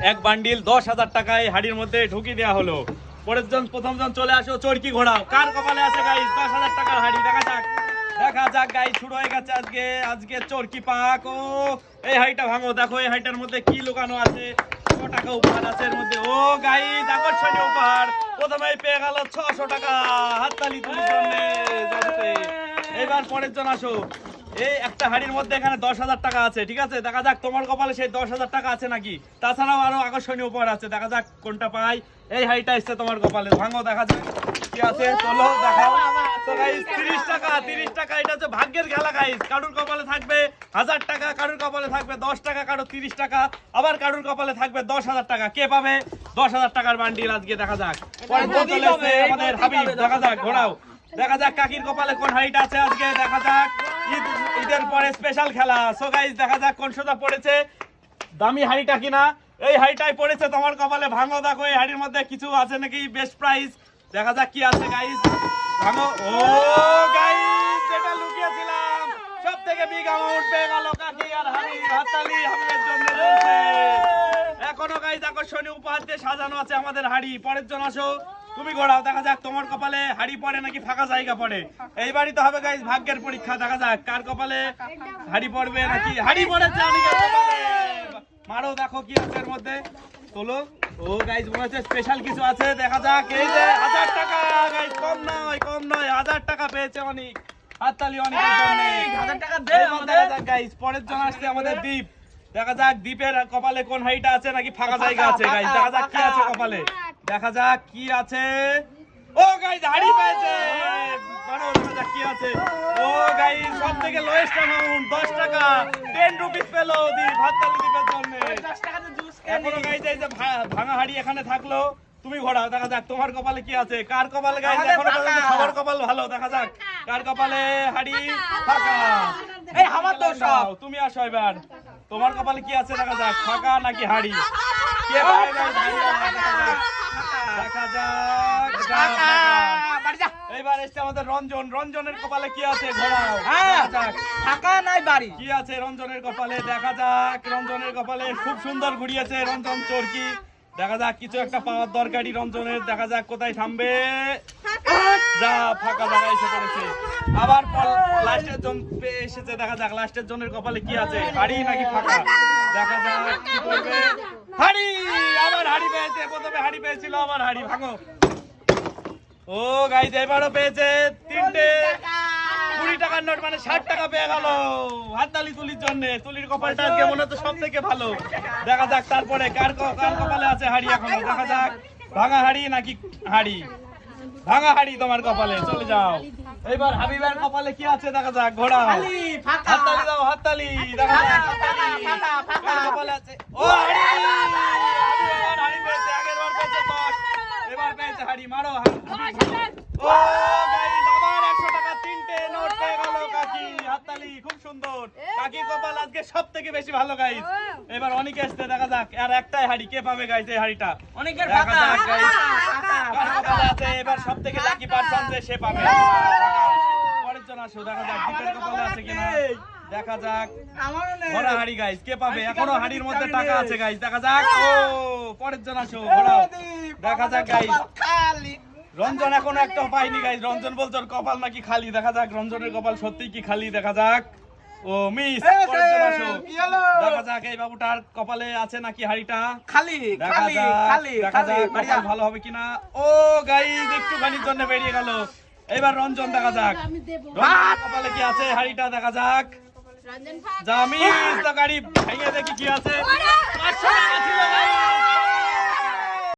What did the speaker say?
এক বান্ডিল, দশ হাজার টাকায় হাড়ির মধ্যে ঢুকিয়ে দেওয়া হলো। পরের জন, প্রথম জন চলে আসো, চরকি ঘোড়াও কার কপালে আছে গাইস দশ হাজার টাকার হাড়ি, দেখা যাক। দেখা যাক গাই শুরু হয়ে গেছে আজকে আজকে চরকি পাক। ও, এই হাইটা ভাঙো, দেখো এই হাইটার মধ্যে কি লুকানো আছে। টাকা উপহার আছে এর মধ্যে। ও গাইস আকর্ষণীয় উপহার। প্রথমেই পেয়ে গেল ছশো টাকা। হাততালি জন্য এবার পরের জন আসো। এই একটা হাড়ির মধ্যে এখানে দশ হাজার টাকা আছে ঠিক আছে? দেখা যাক তোমার কপালে সেই দশ হাজার টাকা আছে নাকি? তাছাড়াও আরও আকর্ষণীয় উপহার আছে দেখা যাক কোনটা পাই। এই হাড়িটা এসছে তোমার কপালে ভাঙো দেখা যাক কি আছে। চলো দেখাও। তিরিশ টাকা তিরিশ টাকা এটা হচ্ছে ভাগ্যের খেলা গাইস কারুর কপালে থাকবে হাজার টাকা কারুর কপালে থাকবে দশ টাকা কারুর তিরিশ টাকা। আবার কারুর কপালে থাকবে দশ হাজার টাকা। কে পাবে? দশ হাজার টাকার বান্ডিল আজকে দেখা যাক। আমাদের হাবিব দেখা যাক। ঘোরাও। দেখা যাক কাকির কপালে কোন হাড়িটা আছে আজকে দেখা যাক। ঈদের পরে স্পেশাল খেলা। সো গাইস দেখা যাক কোন সোজা পড়েছে। দামি হাড়িটা কিনা? এই হাড়িটাই পড়েছে তোমার কপালে ভাঙো দেখো, এই হাড়ির মধ্যে কিছু আছে নাকি? বেস্ট প্রাইস দেখা যাক কি আছে গাইস ভাঙো। ও গাইস যেটা লুকিয়েছিলাম। সব থেকে বিগ অ্যামাউন্ট পেয়ে গেল কাকি আর হাড়ি হাততালি হামের জন্য এখনও গাইস আকর্ষণীয় উপহার দিয়ে সাজানো আছে আমাদের হাড়ি। পরের জন আসো। তুমি ঘোরাও দেখা যাক তোমার কপালে হাড়ি পড়ে নাকি ফাঁকা জায়গা পড়ে। এইবারই তো হবে গাইস ভাগ্যের পরীক্ষা দেখা যাক কার কপালে হাড়ি পড়বে নাকি হাড়ি পড়েছে মারো দেখো কি আছে এর মধ্যে। তোলো। ও গাইস মনে হচ্ছে স্পেশাল কিছু আছে দেখা যাক। এই যে হাজার টাকা গাইস কম নয় কম নয় হাজার টাকা পেয়েছে অনেক। হাততালি জন্য। হাজার টাকা দে দেখা যাক গাইস পরের জন আসছে আমাদের দ্বীপ দেখা যাক দ্বীপের কপালে কোন হাইটা আছে নাকি ফাঁকা জায়গা আছে গাইস দেখা যাক কি আছে কপালে। দেখা যাক কি আছে। ও গাইস হাড়ি পেয়েছে মারো দেখা যাক কি আছে। ও গাইস সব থেকে লোয়েস্ট অ্যামাউন্ট 10 টাকা। 10 রুপিস পেল দ্বীপ হাততালি দ্বীপের জন্য। দশ টাকাতে জুস এখনও গাইস এই যে ভাঙা হাড়ি এখানে থাকল তুমি ঘোরাও দেখা যাক তোমার কপালে কি আছে। কার কপালে এখনও সবার কপাল ভালো দেখা যাক কার কপালে হাড়ি ফাঁকা। এই আমার তো সব তুমি আসো এবার। তোমার কপালে কি আছে দেখা যাক ফাঁকা নাকি কে? হাড়ি আমার দেখা যাক। দেখা যাক যা, ফাঁকা। বাড়ি যা এইবার এসছে আমাদের রঞ্জন। রঞ্জনের কপালে কি আছে? ঘোরাও। হ্যাঁ ফাঁকা নাই বাড়ি। কি আছে রঞ্জনের কপালে? দেখা যাক। রঞ্জনের কপালে খুব সুন্দর ঘুরিয়েছে রঞ্জন চোরকি। দেখা যাক কিছু একটা পাওয়ার দরকারি রঞ্জনের। দেখা যাক কোথায় থামবে। যা ফাঁকা জায়গা এসে পড়েছে। আবার লাস্টের জন এসেছে। দেখা যাক লাস্টের জনের কপালে কি আছে? হাড়ি নাকি ফাঁকা। দেখা যাক কি করবে। হাড়ি! আবার হাড়ি পেয়েছে। প্রথমে হাড়ি পেয়েছিল আবার হাড়ি। ভাঙো। ও গাইজ এবারও পেয়েছে তিনটে। কুড়ি টাকার নোট মানে ষাট টাকা পেয়ে গেল। হাততালি তুলির জন্য তুলির কপালটা আজকে মনে হচ্ছে সব থেকে ভালো। দেখা যাক তারপরে কার কার কপালে আছে হাড়ি এখনও। দেখা যাক ভাঙা হাড়ি নাকি হাড়ি? ভাঙা হাড়ি তোমার কপালে চলে যাও। এইবার হাবিবের কপালে কি আছে দেখা যাক ঘোড়া। হাততালি দাও হাততালি দেখা যাক। কপালে আছে? ও হাড়ি হাবিব এবার হাড়ি পেয়েছে আগের বার পেয়েছে দশ এবার পেয়েছে হাড়ি মারো হাবিব ও গাইস আবার 100 টাকা তিনটে নোট পেয়ে গেল কাকি হাততালি খুব সুন্দর। কাকি কপাল আজকে সবথেকে বেশি ভালো গাইস। এবার অনেকে আসতে দেখা যাক আর একটাই হাড়ি কে পাবে গাইস এই হাড়িটা? অনেকের দেখা ফাঁকা যাক, guys। ফাঁকা, কার ফাঁকা। কপালে আছে এবার সবথেকে লাকি পারসন যে সে পাবে। পরের জন আসো দেখা যাক দীপের কপালে আছে কিনা। দেখা যাক। আমারও ভরা হাড়ি গাইস কে পাবে? এখনও হাড়ির মধ্যে টাকা আছে গাইস দেখা যাক। ও। পরের জন আসো দেখা যাক গাইস। রঞ্জন এখনও একটা পাইনি গাইস রঞ্জন বলছে কপাল নাকি খালি। দেখা যাক রঞ্জনের কপাল সত্যি কি খালি দেখা যাক। ও মিস? দেখা যাক এই বাবুটার কপালে আছে নাকি হাড়িটা? খালি দেখা খালি যাক খালি দেখা খালি যাক কপাল ভালো হবে কিনা। ও গাইস একটুখানির জন্য বেরিয়ে গেল। এবার রঞ্জন দেখা যাক। কপালে কি আছে হাড়িটা দেখা যাক। রঞ্জন ভাগ জামিস তো গাড়ি ভেঙে দেখি কি আছে। টাকা